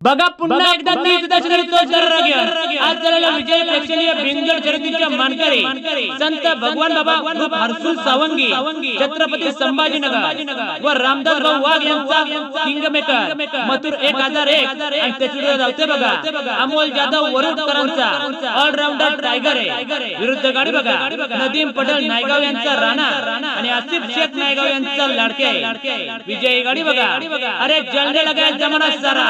बघा पुन्हा एकदा आज झालेल्या विजय प्रेक्षणीय बिंजोड शर्यतीच्या मानकरी संत भगवान बाबा हर्सुल सावंगी छत्रपती संभाजीनगर व रामदास भाऊ वाघ यांचा किंग मेकर मथुर एक हजार एक आणि धावते बघा. अमोल जाधव वरुडकरांचा ऑलराऊंडर टायगर आहे. विरुद्ध गाडी बघा. नदीम पटेल नायगाव यांचा राणा आणि आसिफ शेख नायगाव यांचा लाडके. विजयी गाडी बघा. अरे जलने लगा जमाना सारा.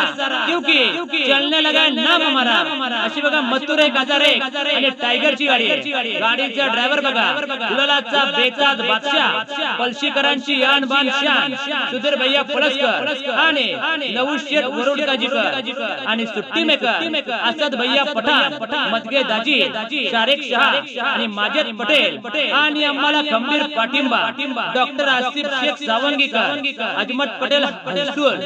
क्योंकि चलने लगा नाम हमारा। अशी बघा मथुर एक हजार एक आणि टायगरची गाडी गाडीचा ड्रायव्हर बघा गुलालाचा बेचाद बादशाह पलशीकरांची यान बान शान सुधीर भैया पळसकर आणि नवू शेठ वरुडकाजीकर आणि सुट्टी मेकर असद भैया पठाण मदगे दाजी शारेक शहा आणि माजेद पटेल आणि आम्हाला खंबीर पाठिंबा डॉक्टर आसिफ शेख सावंगीकर अजमत पटेल हंसूल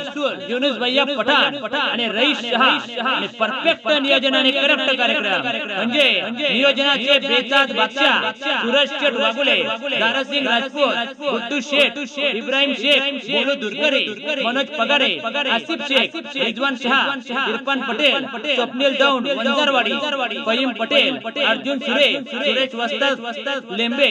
युनुस भैया पठाण आणि रईस शहा आणि परफेक्ट नियोजन आणि करेक्ट कार्यक्रम म्हणजे नियोजनाचे बेताज बादशाह सुरज शेठ वागुले दारासिंग राजपूत गुड्डू शेठ इब्राहिम शेख बोलू दुर्गरे मनोज पगारे आसिफ शेख रिजवान शहा इरफान पटेल स्वप्नील दौंड वंजारवाडी फहीम पटेल अर्जुन सुरे सुरेश वस्ताद लेंबे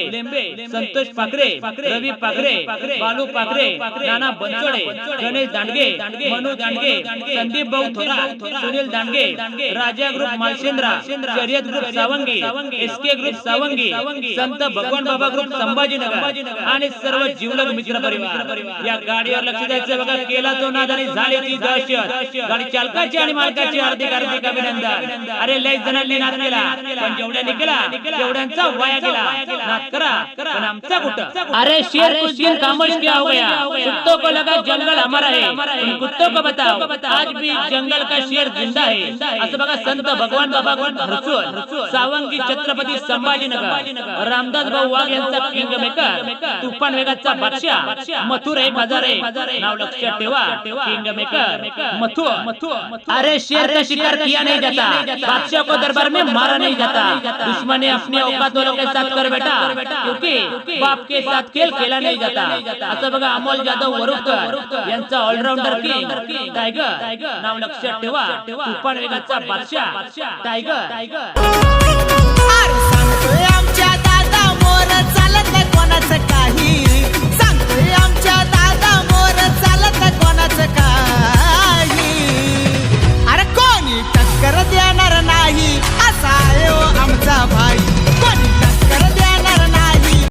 संतोष पाखरे रवी पाखरे बालू पाखरे नाना बनसोडे गणेश दांडगे मनू दांडगे संदीप भाऊ थोरा सुनील दांडगे राजा ग्रुप मालशेंद्रा शर्यत group Savangi SK group Savangi Sant Bhagwan Baba group Sambhajinagar आणि सर्व जीवलग मित्र परिवार. या गाडीवर लक्ष द्यायचं बघा केला तो नाद आणि झाली ती दहशत. गाडी चालकाची आणि मालकाची हार्दिक हार्दिक अभिनंदन. अरे लय जणांनी नाद केला पण जेवढ्याने केला तेवढ्यांचा वाया गेला. नाद करा पण आमचा कुठं? अरे शेर कुछ दिन खामोश क्या हो गया कुत्तों को लगा जंगल हमारा है. उन कुत्तों को बताओ. आज भी जंगल का शेर जिंदा है। असं बघा संत भगवान बाबा हरसूल सावंगी छत्रपती संभाजीनगर रामदास भाऊ वाघ यांचा किंग मेकर तुफान वेगाचा बादशाह मथुर एक हजार नाव लक्षात ठेवा किंग मेकर मथुर अरे शेर का शिकार किया नहीं जाता बादशाह को दरबार में मारा नहीं जाता दुश्मन ने अपने औकात वालों के साथ कर बेटा क्योंकि बाप के साथ खेल खेला नहीं जाता। असं बघा अमोल जाधव वरुडकर यांचा ऑलराऊंडर किंग टायगर नाव लक्षात ठेवा. तुफान वेगाचा बादशाह. टायगर. सांगतोय